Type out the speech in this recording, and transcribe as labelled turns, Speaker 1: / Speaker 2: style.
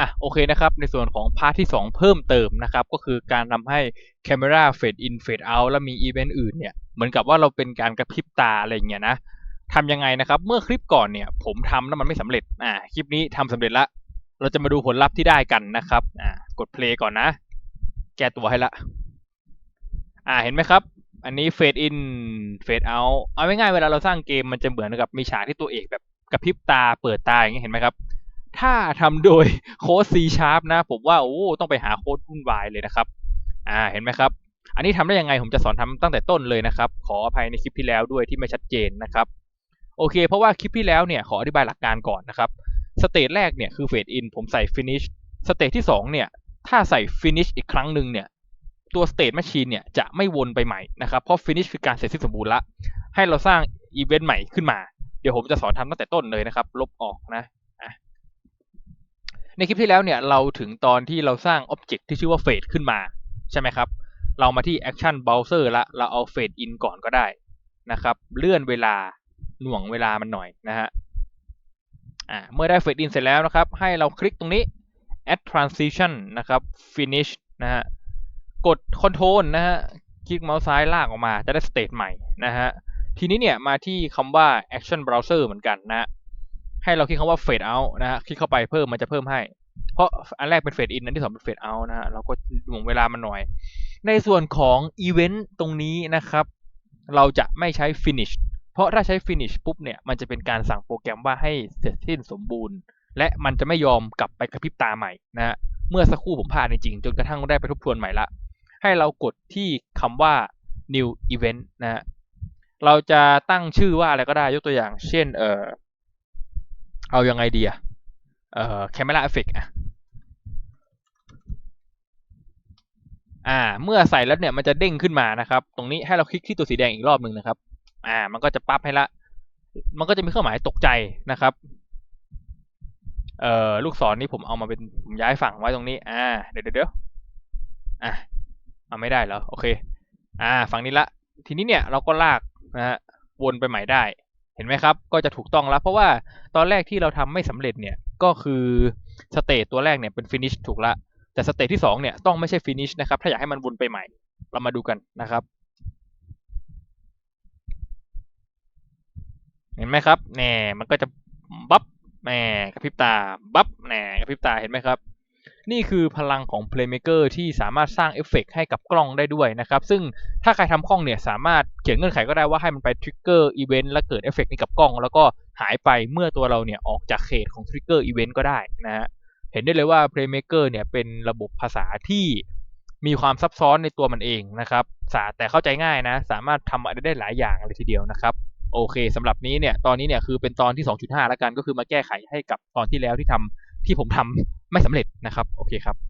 Speaker 1: อะโอเคนะครับในส่วนของพาร์ทที่ 2 เพิ่มเติมนะครับก็คือการทำให้ Camera Fade In Fade Out แล้วมีอีเวนต์อื่นเนี่ยเหมือนกับว่าเราเป็นการกระพริบตาอะไรอย่างเงี้ยนะทำยังไงนะครับเมื่อคลิปก่อนเนี่ยผมทำแล้วมันไม่สำเร็จอ่าคลิปนี้ทำสำเร็จละเราจะมาดูผลลัพธ์ที่ได้กันนะครับอ่ากด play ก่อนนะ แก้ตัวให้ละอ่าเห็นไหมครับอันนี้ fade in fade out เอาง่ายๆเวลาเราสร้างเกมมันจะเหมือนกับมีฉากที่ตัวเอกแบบกระพริบตาเปิดตาอย่างเงี้ยเห็นไหมครับ ถ้าทำโดยโค้ด C sharp นะ ผมว่าโอ้ต้องไปหาโค้ดวุ่นวายเลยนะครับ อ่าเห็นไหมครับ อันนี้ทำได้ยังไงผมจะสอนทำตั้งแต่ต้นเลยนะครับ ขออภัยในคลิปที่แล้วด้วยที่ไม่ชัดเจนนะครับ โอเค เพราะว่าคลิปที่แล้วเนี่ยขออธิบายหลักการก่อนนะครับสเตจแรกเนี่ยคือ fade in ผมใส่ finish สเตจที่2เนี่ยถ้าใส่ finish อีกครั้งหนึ่งเนี่ยตัว state machine เนี่ยจะไม่วนไปใหม่นะครับเพราะ finish คือการเสร็จสิ้นสมบูรณ์ละให้เราสร้าง event ใหม่ขึ้นมา เดี๋ยวผมจะสอนทำตั้งแต่ต้นเลยนะครับ ลบออกนะ ในคลิปที่แล้วเนี่ยเราถึงตอนที่เราสร้าง object ที่ชื่อว่า fade ขึ้นมา ใช่ไหมครับ เรามาที่ action browser ละเราเอา fade in ก่อนก็ได้นะครับ เลื่อนเวลาหน่วงเวลามันหน่อยนะฮะอ่าเมื่อได้ fade in เสร็จแล้วนะครับ ให้เราคลิกตรงนี้ add transition นะครับ finish นะฮะกด control นะฮะคลิกเมาส์ซ้ายลากออกมาจะได้ state ใหม่นะฮะทีนี้เนี่ยมาที่คำว่า action browser เหมือนกันนะ ให้เราคลิกคำว่า fade out นะฮะคลิกเข้าไปเพิ่มมันจะเพิ่มให้ เพราะอันแรกเป็น fade in อันที่สองเป็น fade out นะฮะเราก็หน่วงเวลามันหน่อย ในส่วนของ event ตรงนี้นะครับ เราจะไม่ใช้ finish เพราะถ้าใช้ finish ปุ๊บเนี่ยมันจะเป็นการสั่งโปรแกรมว่าให้เสร็จสิ้นสมบูรณ์ และมันจะไม่ยอมกลับไปกระพริบตาใหม่นะฮะเมื่อสักครู่ผมพลาดจริงจนกระทั่งได้ไปทบทวนใหม่ละ ให้เรากดที่คำว่า new event นะฮะเราจะตั้งชื่อว่าอะไรก็ได้ยกตัวอย่าง เช่นเอ่อ เอายังไงดีอะเอ่อ camera effect อะอ่า เมื่อใส่แล้วเนี่ยมันจะเด้งขึ้นมานะครับ ตรงนี้ให้เราคลิกที่ตัวสีแดงอีกรอบหนึ่งนะครับ อ่า มันก็จะปั๊บให้ละ มันก็จะมีเครื่องหมายตกใจนะครับ เอ่อ ลูกศรนี่ผมเอามาเป็นผมย้ายฝั่งไว้ตรงนี้ อ่า เดี๋ยวเดี๋ยวอะเอาไม่ได้เหรอ โอเค อ่า ฝั่งนี้ละ ทีนี้เนี่ยเราก็ลากนะฮะ วนไปใหม่ได้ ห็นไหมครับ ก็จะถูกต้องแล้ว เพราะว่าตอนแรกที่เราทำไม่สำเร็จเนี่ย ก็คือสเตจตัวแรกเนี่ยเป็น finish ถูกละ แต่สเตจที่สองเนี่ยต้องไม่ใช่ finish นะครับ ถ้าอยากให้มันวนไปใหม่ เรามาดูกันนะครับ เห็นไหมครับแหน่มันก็จะบับแหน่กระพริบตา บับแหน่กระพริบตา เห็นไหมครับ นี่คือพลังของ Playmaker ที่สามารถสร้างเอฟเฟกให้กับกล้องได้ด้วยนะครับ ซึ่งถ้าใครทำคล่องเนี่ยสามารถเขียนเงื่อนไขก็ได้ว่าให้มันไปทริกเกอร์อีเวนต์และเกิดเอฟเฟกนี้กับกล้อง แล้วก็หายไปเมื่อตัวเราเนี่ยออกจากเขตของทริกเกอร์อีเวนต์ก็ได้นะฮะเห็นได้เลยว่า Playmaker เนี่ยเป็นระบบภาษาที่มีความซับซ้อนในตัวมันเองนะครับแต่เข้าใจง่ายนะ สามารถทำอะไรได้หลายอย่างเลยทีเดียวนะครับโอเคสำหรับนี้เนี่ยตอนนี้เนี่ยคือเป็นตอนที่ 2.5 แล้วกันก็คือมาแก้ไขให้กับตอนที่แล้วที่ทำที่ผมทำ ไม่สำเร็จนะครับ โอเคครับ